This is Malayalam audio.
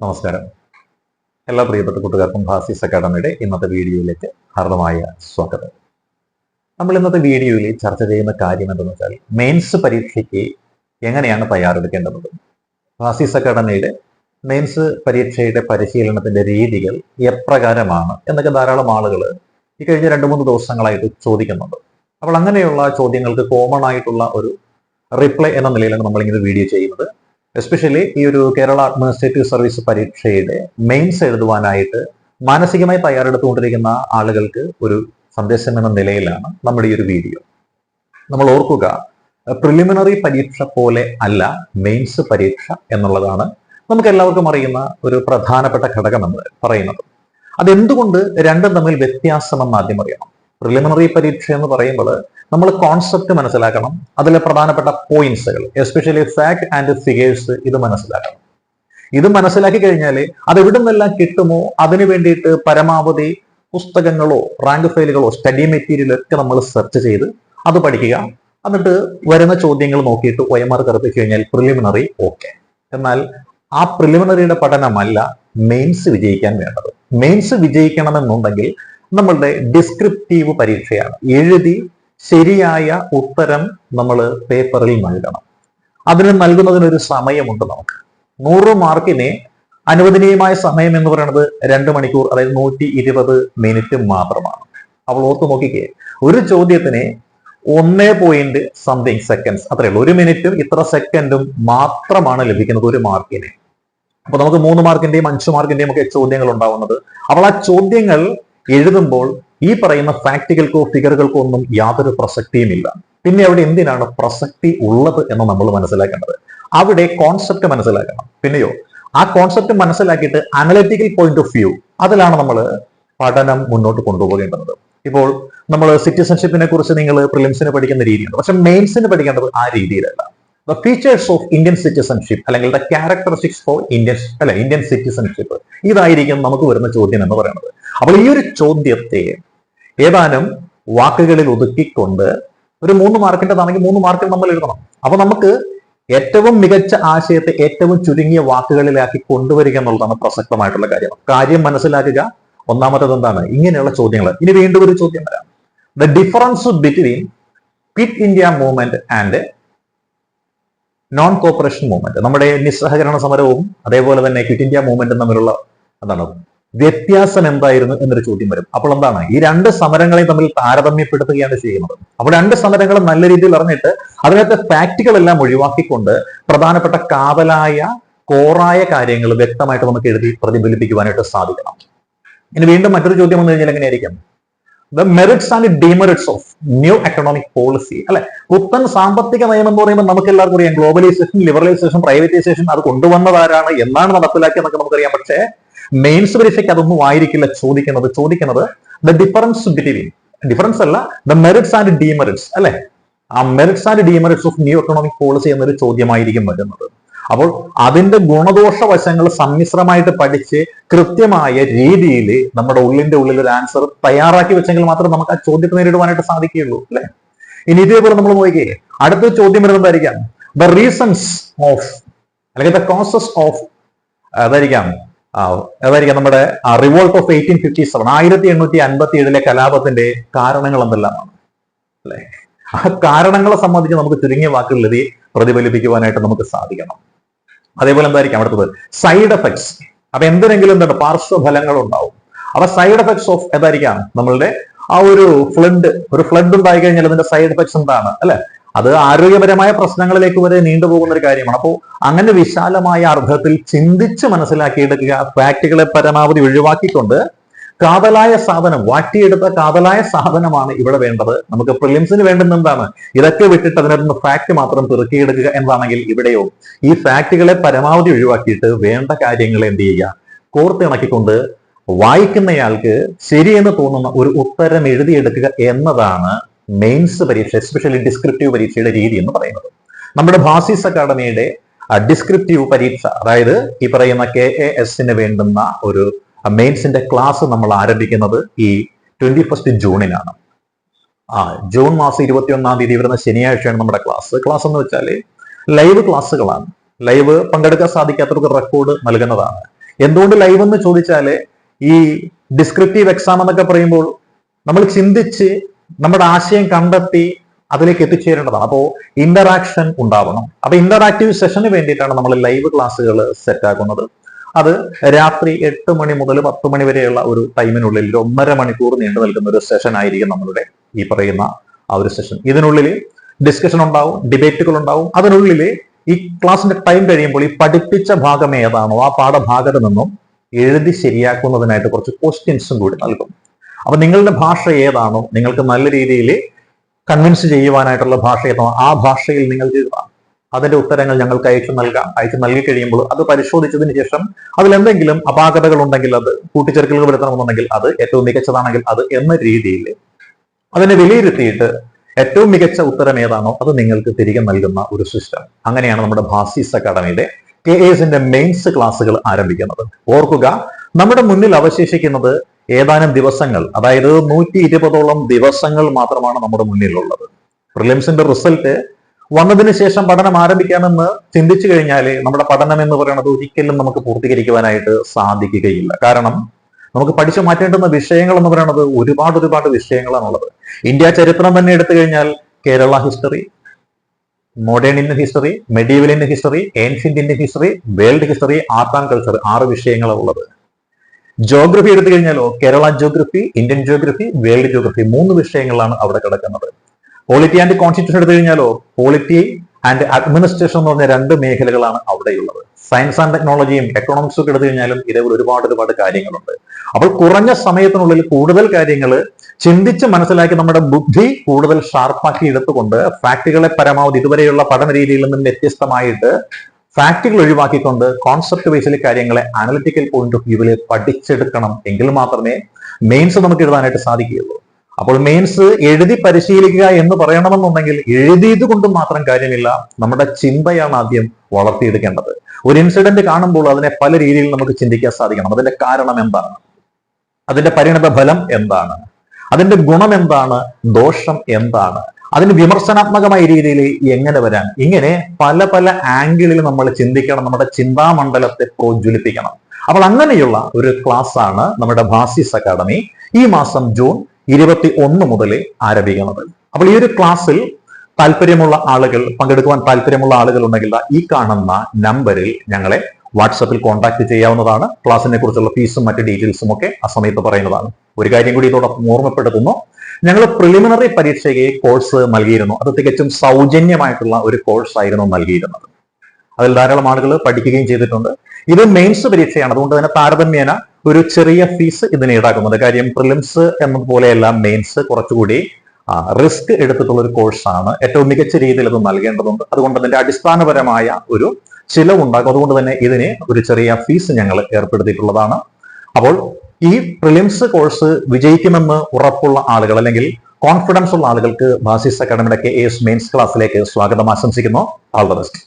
നമസ്കാരം. എല്ലാ പ്രിയപ്പെട്ട കൂട്ടുകാർക്കും ഭാസിസ് അക്കാഡമിയുടെ ഇന്നത്തെ വീഡിയോയിലേക്ക് ഹാർദമായ സ്വാഗതം. നമ്മൾ ഇന്നത്തെ വീഡിയോയിൽ ചർച്ച ചെയ്യുന്ന കാര്യം എന്തെന്ന് വെച്ചാൽ മെയിൻസ് പരീക്ഷയ്ക്ക് എങ്ങനെയാണ് തയ്യാറെടുക്കേണ്ടത്? ഭാസിസ് അക്കാഡമിയുടെ മെയിൻസ് പരീക്ഷയുടെ പരിശീലനത്തിന്റെ രീതികൾ എപ്രകാരമാണ് എന്നൊക്കെ ധാരാളം ആളുകൾ ഈ കഴിഞ്ഞ രണ്ട് മൂന്ന് ദിവസങ്ങളായിട്ട് ചോദിക്കുന്നുണ്ട്. അപ്പോൾ അങ്ങനെയുള്ള ചോദ്യങ്ങൾക്ക് കോമൺ ആയിട്ടുള്ള ഒരു റിപ്ലൈ എന്ന നിലയിലാണ് നമ്മളിങ്ങനെ വീഡിയോ ചെയ്യുന്നത്. എസ്പെഷ്യലി ഈ ഒരു കേരള അഡ്മിനിസ്ട്രേറ്റീവ് സർവീസ് പരീക്ഷയുടെ മെയിൻസ് എഴുതുവാനായിട്ട് മാനസികമായി തയ്യാറെടുത്തുകൊണ്ടിരിക്കുന്ന ആളുകൾക്ക് ഒരു സന്ദേശം എന്ന നിലയിലാണ് നമ്മുടെ ഈ ഒരു വീഡിയോ നമ്മൾ ഓർക്കുക പ്രിലിമിനറി പരീക്ഷ പോലെ അല്ല മെയിൻസ് പരീക്ഷ എന്നുള്ളതാണ് നമുക്ക് എല്ലാവർക്കും അറിയുന്ന ഒരു പ്രധാനപ്പെട്ട എന്ന് പറയുന്നത്. അതെന്തുകൊണ്ട് രണ്ടും തമ്മിൽ വ്യത്യാസമെന്ന് ആദ്യം അറിയണം? പ്രിലിമിനറി പരീക്ഷ എന്ന് പറയുമ്പോൾ നമ്മൾ കോൺസെപ്റ്റ് മനസ്സിലാക്കണം. അതിലെ പ്രധാനപ്പെട്ട പോയിന്റ്സുകൾ എസ്പെഷ്യലി ഫാക്ട് ആൻഡ് ഫിഗേഴ്സ് ഇത് മനസ്സിലാക്കണം. ഇത് മനസ്സിലാക്കി കഴിഞ്ഞാൽ അത് എവിടെ നിന്നെല്ലാം കിട്ടുമോ അതിനു വേണ്ടിയിട്ട് പരമാവധി പുസ്തകങ്ങളോ റാങ്ക് ഫയലുകളോ സ്റ്റഡി മെറ്റീരിയൽ ഒക്കെ നമ്മൾ സെർച്ച് ചെയ്ത് അത് പഠിക്കുക. എന്നിട്ട് വരുന്ന ചോദ്യങ്ങൾ നോക്കിയിട്ട് ഒ എം ആർ കറുപ്പിച്ചു കഴിഞ്ഞാൽ പ്രിലിമിനറി ഓക്കെ എന്നാൽ ആ പ്രിലിമിനറിയുടെ പഠനമല്ല മെയിൻസ് വിജയിക്കാൻ വേണ്ടത്. മെയിൻസ് വിജയിക്കണമെന്നുണ്ടെങ്കിൽ നമ്മളുടെ ഡിസ്ക്രിപ്റ്റീവ് പരീക്ഷയാണ്. എഴുതി ശരിയായ ഉത്തരം നമ്മൾ പേപ്പറിൽ നൽകണം. അതിന് നൽകുന്നതിനൊരു സമയമുണ്ട് നമുക്ക്. നൂറ് മാർക്കിനെ അനുവദനീയമായ സമയം എന്ന് പറയുന്നത് രണ്ട് മണിക്കൂർ അതായത് നൂറ്റി ഇരുപത് മിനിറ്റ് മാത്രമാണ്. അവൾ ഓർത്ത് നോക്കിക്കേ ഒരു ചോദ്യത്തിന് ഒന്നേ പോയിന്റ് സംതിങ് സെക്കൻഡ്സ് അത്രയേ ഉള്ളൂ. ഒരു മിനിറ്റും ഇത്ര സെക്കൻഡും മാത്രമാണ് ലഭിക്കുന്നത് ഒരു മാർക്കിനെ. അപ്പൊ നമുക്ക് മൂന്ന് മാർക്കിന്റെയും അഞ്ച് മാർക്കിന്റെയും ഒക്കെ ചോദ്യങ്ങൾ ഉണ്ടാവുന്നത്. അപ്പോൾ ആ ചോദ്യങ്ങൾ എഴുതുമ്പോൾ ഈ പറയുന്ന ഫാക്റ്റുകൾക്കോ ഫിഗറുകൾക്കോ ഒന്നും യാതൊരു പ്രസക്തിയുമില്ല. പിന്നെ അവിടെ എന്തിനാണ് പ്രസക്തി ഉള്ളത് എന്ന് നമ്മൾ മനസ്സിലാക്കേണ്ടത്? അവിടെ കോൺസെപ്റ്റ് മനസ്സിലാക്കണം. പിന്നെയോ ആ കോൺസെപ്റ്റ് മനസ്സിലാക്കിയിട്ട് അനലറ്റിക്കൽ പോയിന്റ് ഓഫ് വ്യൂ അതിലാണ് നമ്മൾ പഠനം മുന്നോട്ട് കൊണ്ടുപോകേണ്ടത്. ഇപ്പോൾ നമ്മൾ സിറ്റിസൺഷിപ്പിനെ കുറിച്ച് നിങ്ങൾ പ്രിലിംസിന് പഠിക്കുന്ന രീതിയാണ്. പക്ഷെ മെയിൻസിന് പഠിക്കേണ്ടത് ആ രീതിയിലല്ല. The features of Indian citizenship അല്ലെങ്കിൽ ദ ക്യാരക്ടറിസ്റ്റിക്സ് ഫോർ ഇന്ത്യൻ അല്ലെ ഇന്ത്യൻ സിറ്റിസൺഷിപ്പ് ഇതായിരിക്കും നമുക്ക് വരുന്ന ചോദ്യം എന്ന് പറയുന്നത്. അപ്പോൾ ഈ ഒരു ചോദ്യത്തെ ഏതാനും വാക്കുകളിൽ ഒതുക്കിക്കൊണ്ട് ഒരു മൂന്ന് മാർക്കിന്റെതാണെങ്കിൽ മൂന്ന് മാർക്കിൽ നമ്മൾ എഴുതണം. അപ്പൊ നമുക്ക് ഏറ്റവും മികച്ച ആശയത്തെ ഏറ്റവും ചുരുങ്ങിയ വാക്കുകളിലാക്കി കൊണ്ടുവരിക എന്നുള്ളതാണ് പ്രസക്തമായിട്ടുള്ള കാര്യം. കാര്യം മനസ്സിലാക്കുക. ഒന്നാമത്തത് എന്താണ്? ഇങ്ങനെയുള്ള ചോദ്യങ്ങൾ. ഇനി വീണ്ടും ഒരു ചോദ്യം വരാം. The difference between quit India movement and non cooperation movement നമ്മുടെ നിസ്സഹകരണ സമരവും അതേപോലെ തന്നെ ക്വിറ്റ് ഇന്ത്യ മൂവ്മെന്റും തമ്മിലുള്ള എന്താണ് വ്യത്യാസം എന്തായിരുന്നു എന്നൊരു ചോദ്യം വരും. അപ്പോൾ എന്താണ്? ഈ രണ്ട് സമരങ്ങളെ തമ്മിൽ താരതമ്യപ്പെടുത്തുകയാണ് ചെയ്യുന്നത്. അപ്പോൾ രണ്ട് സമരങ്ങളും നല്ല രീതിയിൽ അറിഞ്ഞിട്ട് അതിനകത്തെ ഫാക്റ്റുകളെല്ലാം ഒഴിവാക്കിക്കൊണ്ട് പ്രധാനപ്പെട്ട കാവലായ കോറായ കാര്യങ്ങൾ വ്യക്തമായിട്ട് നമുക്ക് എഴുതി പ്രതിഫലിപ്പിക്കുവാനായിട്ട് സാധിക്കണം. ഇനി വീണ്ടും മറ്റൊരു ചോദ്യം വന്നു കഴിഞ്ഞാൽ എങ്ങനെയായിരിക്കും? The merits and demerits of new economic policy അല്ലെ? പുത്തൻ സാമ്പത്തിക നയം എന്ന് പറയുമ്പോൾ നമുക്ക് എല്ലാവർക്കും അറിയാം ഗ്ലോബലൈസേഷൻ ലിബറലൈസേഷൻ പ്രൈവറ്റൈസേഷൻ അത് കൊണ്ടുവന്നതാരാണ് എന്നാണ് നടപ്പിലാക്കിയെന്നൊക്കെ നമുക്കറിയാം. പക്ഷേ മെയിൻസ് പരീക്ഷയ്ക്ക് അതൊന്നും ആയിരിക്കില്ല ചോദിക്കുന്നത്. ചോദിക്കുന്നത് ദ ഡിഫറൻസ് ബിറ്റ്വീൻ ഡിഫറൻസ് അല്ല ദ മെറിറ്റ്സ് ആൻഡ് ഡിമെറിറ്റ്സ് അല്ലെ? ആ merits and demerits of new economic policy എന്നൊരു ചോദ്യമായിരിക്കും വരുന്നത്. അപ്പോൾ അതിന്റെ ഗുണദോഷ വശങ്ങൾ സമ്മിശ്രമായിട്ട് പഠിച്ച് കൃത്യമായ രീതിയിൽ നമ്മുടെ ഉള്ളിന്റെ ഉള്ളിൽ ഒരു ആൻസർ തയ്യാറാക്കി വെച്ചെങ്കിൽ മാത്രം നമുക്ക് ആ ചോദ്യത്തെ നേരിടുവാനായിട്ട് സാധിക്കുകയുള്ളൂ അല്ലെ? ഇനി ഇതേപോലെ നമ്മൾ നോക്കിയേ അടുത്ത ചോദ്യം വരുന്നതായിരിക്കാം. ദ റീസൺസ് ഓഫ് അല്ലെങ്കിൽ ദ കോസസ് ഓഫ് അതായിരിക്കാം. അതായിരിക്കാം നമ്മുടെ revolt of eighteen fifty seven ആയിരത്തി എണ്ണൂറ്റി അൻപത്തി ഏഴിലെ കലാപത്തിന്റെ കാരണങ്ങൾ എന്തെല്ലാമാണ് അല്ലെ? ആ കാരണങ്ങളെ സംബന്ധിച്ച് നമുക്ക് ചുരുങ്ങിയ വാക്കുകളിൽ പ്രതിഫലിപ്പിക്കുവാനായിട്ട് നമുക്ക് സാധിക്കണം. അതേപോലെ എന്തായിരിക്കും അടുത്തത്? സൈഡ് എഫക്ട്സ് അപ്പൊ എന്തിനെങ്കിലും എന്താണ്? പാർശ്വഫലങ്ങൾ ഉണ്ടാവും അപ്പൊ സൈഡ് എഫക്ട്സ് ഓഫ് എന്തായിരിക്കാം? നമ്മളുടെ ആ ഒരു ഫ്ലഡ് ഒരു ഫ്ലഡ് ഉണ്ടായി കഴിഞ്ഞാൽ അതിന്റെ സൈഡ് എഫക്ട്സ് എന്താണ്? അല്ലെ? അത് ആരോഗ്യപരമായ പ്രശ്നങ്ങളിലേക്ക് വരെ നീണ്ടുപോകുന്ന ഒരു കാര്യമാണ്. അപ്പോൾ അങ്ങനെ വിശാലമായ അർത്ഥത്തിൽ ചിന്തിച്ച് മനസ്സിലാക്കിയെടുക്കുക ഫാക്റ്റുകളെ പരമാവധി ഒഴിവാക്കിക്കൊണ്ട് കാതലായ സാധനം വാറ്റിയെടുത്ത കാതലായ സാധനമാണ് ഇവിടെ വേണ്ടത്. നമുക്ക് പ്രിലിംസിന് വേണ്ടുന്ന എന്താണ്? ഇതൊക്കെ വിട്ടിട്ട് അതിനകത്ത് ഫാക്ട് മാത്രം പെറുക്കിയെടുക്കുക എന്താണെങ്കിൽ ഇവിടെയോ ഈ ഫാക്റ്റുകളെ പരമാവധി ഒഴിവാക്കിയിട്ട് വേണ്ട കാര്യങ്ങൾ എന്ത് ചെയ്യുക? കോർത്തിണക്കിക്കൊണ്ട് വായിക്കുന്നയാൾക്ക് ശരിയെന്ന് തോന്നുന്ന ഒരു ഉത്തരം എഴുതിയെടുക്കുക എന്നതാണ് മെയിൻസ് പരീക്ഷ എസ്പെഷ്യലി ഡിസ്ക്രിപ്റ്റീവ് പരീക്ഷയുടെ രീതി എന്ന് പറയുന്നത്. നമ്മുടെ ഭാസിസ് അക്കാഡമിയുടെ ഡിസ്ക്രിപ്റ്റീവ് പരീക്ഷ അതായത് ഈ പറയുന്ന കെ എ എസിന് വേണ്ടുന്ന ഒരു മെയിൻസിന്റെ ക്ലാസ് നമ്മൾ ആരംഭിക്കുന്നത് ഈ ട്വന്റി ഫസ്റ്റ് ജൂണിനാണ്. ആ ജൂൺ മാസം ഇരുപത്തി ഒന്നാം തീയതി വരുന്ന ശനിയാഴ്ചയാണ് നമ്മുടെ ക്ലാസ്. ക്ലാസ് എന്ന് വെച്ചാൽ ലൈവ് ക്ലാസ്സുകളാണ്. ലൈവ് പങ്കെടുക്കാൻ സാധിക്കാത്തവർക്ക് റെക്കോർഡ് നൽകുന്നതാണ്. എന്തുകൊണ്ട് ലൈവ് എന്ന് ചോദിച്ചാൽ ഈ ഡിസ്ക്രിപ്റ്റീവ് എക്സാം എന്നൊക്കെ പറയുമ്പോൾ നമ്മൾ ചിന്തിച്ച് നമ്മുടെ ആശയം കണ്ടെത്തി അതിലേക്ക് എത്തിച്ചേരേണ്ടതാണ്. അപ്പോൾ ഇന്ററാക്ഷൻ ഉണ്ടാവണം. അപ്പൊ ഇന്ററാക്റ്റീവ് സെഷന് വേണ്ടിയിട്ടാണ് നമ്മൾ ലൈവ് ക്ലാസ്സുകൾ സെറ്റ് ആക്കുന്നത്. അത് രാത്രി എട്ട് മണി മുതൽ പത്ത് മണി വരെയുള്ള ഒരു ടൈമിനുള്ളിൽ ഒരു ഒന്നര മണിക്കൂർ നീണ്ടു നിൽക്കുന്ന ഒരു സെഷൻ ആയിരിക്കും നമ്മളുടെ ഈ പറയുന്ന ആ ഒരു സെഷൻ ഇതിനുള്ളിൽ ഡിസ്കഷൻ ഉണ്ടാവും ഡിബേറ്റുകൾ ഉണ്ടാവും. അതിനുള്ളിൽ ഈ ക്ലാസ്സിന്റെ ടൈം കഴിയുമ്പോൾ ഈ പഠിപ്പിച്ച ഭാഗം ഏതാണോ ആ പാഠഭാഗത്ത് നിന്നും എഴുതി ശരിയാക്കുന്നതിനായിട്ട് കുറച്ച് ക്വസ്റ്റ്യൻസും കൂടി നൽകും. അപ്പൊ നിങ്ങളുടെ ഭാഷ ഏതാണോ നിങ്ങൾക്ക് നല്ല രീതിയിൽ കൺവിൻസ് ചെയ്യുവാനായിട്ടുള്ള ഭാഷ ഏതാണോ ആ ഭാഷയിൽ നിങ്ങൾക്ക് അതിന്റെ ഉത്തരങ്ങൾ ഞങ്ങൾക്ക് അയച്ചു നൽകാം അയച്ചു നൽകി കഴിയുമ്പോൾ അത് പരിശോധിച്ചതിന് ശേഷം അതിൽ എന്തെങ്കിലും അപാകതകൾ ഉണ്ടെങ്കിൽ അത് കൂട്ടിച്ചേർക്കലുകൾ വരുത്തണമെന്നുണ്ടെങ്കിൽ അത് ഏറ്റവും മികച്ചതാണെങ്കിൽ അത് എന്ന രീതിയിൽ അതിനെ വിലയിരുത്തിയിട്ട് ഏറ്റവും മികച്ച ഉത്തരം ഏതാണോ അത് നിങ്ങൾക്ക് തിരികെ നൽകുന്ന ഒരു സിസ്റ്റം അങ്ങനെയാണ് നമ്മുടെ ഭാസീസ് അക്കാഡമിയുടെ കെ എസിന്റെ മെയിൻസ് ക്ലാസ്സുകൾ ആരംഭിക്കുന്നത്. ഓർക്കുക നമ്മുടെ മുന്നിൽ അവശേഷിക്കുന്നത് ഏതാനും ദിവസങ്ങൾ അതായത് നൂറ്റി ഇരുപതോളം ദിവസങ്ങൾ മാത്രമാണ് നമ്മുടെ മുന്നിലുള്ളത്. പ്രിലിംസിന്റെ റിസൾട്ട് വന്നതിന് ശേഷം പഠനം ആരംഭിക്കാമെന്ന് ചിന്തിച്ചു കഴിഞ്ഞാൽ നമ്മുടെ പഠനം എന്ന് പറയുന്നത് ഒരിക്കലും നമുക്ക് പൂർത്തീകരിക്കുവാനായിട്ട് സാധിക്കുകയില്ല. കാരണം നമുക്ക് പഠിച്ചു മാറ്റേണ്ടുന്ന വിഷയങ്ങൾ എന്ന് പറയുന്നത് ഒരുപാട് ഒരുപാട് വിഷയങ്ങളാണുള്ളത്. ഇന്ത്യ ചരിത്രം തന്നെ എടുത്തു കഴിഞ്ഞാൽ Kerala history modern Indian history medieval Indian history ancient Indian history world history art and culture ആറ് വിഷയങ്ങളാണ് ഉള്ളത് ജോഗ്രഫി എടുത്തു കഴിഞ്ഞാലോ Kerala geography Indian geography world geography മൂന്ന് വിഷയങ്ങളാണ് അവിടെ കിടക്കുന്നത്. പോളിറ്റി ആൻഡ് കോൺസ്റ്റിറ്റ്യൂഷൻ എടുത്തു കഴിഞ്ഞാലോ പോളിറ്റി ആൻഡ് അഡ്മിനിസ്ട്രേഷൻ എന്ന് പറഞ്ഞ രണ്ട് മേഖലകളാണ് അവിടെയുള്ളത്. സയൻസ് ആൻഡ് ടെക്നോളജിയും എക്കണോമിക്സും ഒക്കെ എടുത്തു കഴിഞ്ഞാലും ഇതേപോലെ ഒരുപാട് ഒരുപാട് കാര്യങ്ങളുണ്ട്. അപ്പോൾ കുറഞ്ഞ സമയത്തിനുള്ളിൽ കൂടുതൽ കാര്യങ്ങൾ ചിന്തിച്ച് മനസ്സിലാക്കി നമ്മുടെ ബുദ്ധി കൂടുതൽ ഷാർപ്പാക്കി എടുത്തുകൊണ്ട് ഫാക്ടുകളെ പരമാവധി ഇതുവരെയുള്ള പഠന രീതിയിൽ നിന്നും വ്യത്യസ്തമായിട്ട് ഫാക്ടുകൾ ഒഴിവാക്കിക്കൊണ്ട് കോൺസെപ്റ്റ് ബേസിൽ കാര്യങ്ങളെ അനലിറ്റിക്കൽ പോയിന്റ് ഓഫ് വ്യൂവിൽ പഠിച്ചെടുക്കണം എങ്കിൽ മാത്രമേ മെയിൻസ് നമുക്ക് എഴുതാനായിട്ട് സാധിക്കുകയുള്ളൂ. അപ്പോൾ മെയിൻസ് എഴുതി പരിശീലിക്കുക എന്ന് പറയണമെന്നുണ്ടെങ്കിൽ എഴുതിയത് കൊണ്ട് മാത്രം കാര്യമില്ല. നമ്മുടെ ചിന്തയാണ് ആദ്യം വളർത്തിയെടുക്കേണ്ടത്. ഒരു ഇൻസിഡന്റ് കാണുമ്പോൾ അതിനെ പല രീതിയിൽ നമുക്ക് ചിന്തിക്കാൻ സാധിക്കണം. അതിന്റെ കാരണം എന്താണ്? അതിന്റെ പരിണത ഫലം എന്താണ്? അതിന്റെ ഗുണം എന്താണ്? ദോഷം എന്താണ്? അതിന് വിമർശനാത്മകമായ രീതിയിൽ എങ്ങനെ വരാൻ? ഇങ്ങനെ പല പല ആംഗിളിൽ നമ്മൾ ചിന്തിക്കണം. നമ്മുടെ ചിന്താമണ്ഡലത്തെ പ്രോജ്വലിപ്പിക്കണം. അപ്പോൾ അങ്ങനെയുള്ള ഒരു ക്ലാസ് ആണ് നമ്മുടെ ഭാസിസ് അക്കാദമി ഈ മാസം ജൂൺ ഇരുപത്തി ഒന്ന് മുതൽ ആരംഭിക്കുന്നത്. അപ്പോൾ ഈ ഒരു ക്ലാസ്സിൽ താല്പര്യമുള്ള ആളുകൾ പങ്കെടുക്കുവാൻ താല്പര്യമുള്ള ആളുകൾ ഉണ്ടെങ്കിൽ ഈ കാണുന്ന നമ്പറിൽ ഞങ്ങളെ വാട്സപ്പിൽ കോൺടാക്ട് ചെയ്യാവുന്നതാണ്. ക്ലാസ്സിനെ കുറിച്ചുള്ള ഫീസും മറ്റ് ഡീറ്റെയിൽസും ഒക്കെ ആ സമയത്ത് പറയുന്നതാണ്. ഒരു കാര്യം കൂടി ഇതോടൊപ്പം ഓർമ്മപ്പെടുത്തുന്നു. ഞങ്ങൾ പ്രിലിമിനറി പരീക്ഷയ്ക്ക് കോഴ്സ് നൽകിയിരുന്നു. അത് തികച്ചും സൗജന്യമായിട്ടുള്ള ഒരു കോഴ്സ് ആയിരുന്നു നൽകിയിരുന്നത്. അതിൽ ധാരാളം ആളുകൾ പഠിക്കുകയും ചെയ്തിട്ടുണ്ട്. ഇത് മെയിൻസ് പരീക്ഷയാണ്. അതുകൊണ്ട് തന്നെ താരതമ്യേന ഒരു ചെറിയ ഫീസ് ഇതിന് ഈടാക്കുന്നുണ്ട് കാര്യം പ്രിലിംസ് എന്നതുപോലെയല്ല മെയിൻസ് കുറച്ചുകൂടി റിസ്ക് എടുത്തിട്ടുള്ള ഒരു കോഴ്സാണ് ഏറ്റവും മികച്ച രീതിയിൽ ഇത് നൽകേണ്ടതുണ്ട്. അതുകൊണ്ട് അതിന്റെ അടിസ്ഥാനപരമായ ഒരു ചിലവുണ്ടാകും. അതുകൊണ്ട് തന്നെ ഇതിന് ഒരു ചെറിയ ഫീസ് ഞങ്ങൾ ഏർപ്പെടുത്തിയിട്ടുള്ളതാണ്. അപ്പോൾ ഈ പ്രിലിംസ് കോഴ്സ് വിജയിക്കുമെന്ന് ഉറപ്പുള്ള ആളുകൾ അല്ലെങ്കിൽ കോൺഫിഡൻസ് ഉള്ള ആളുകൾക്ക് ബാസിസ് അക്കാഡമിയുടെ കെ എസ് മെയിൻസ് ക്ലാസ്സിലേക്ക് സ്വാഗതം. ആശംസിക്കുന്നു. All the best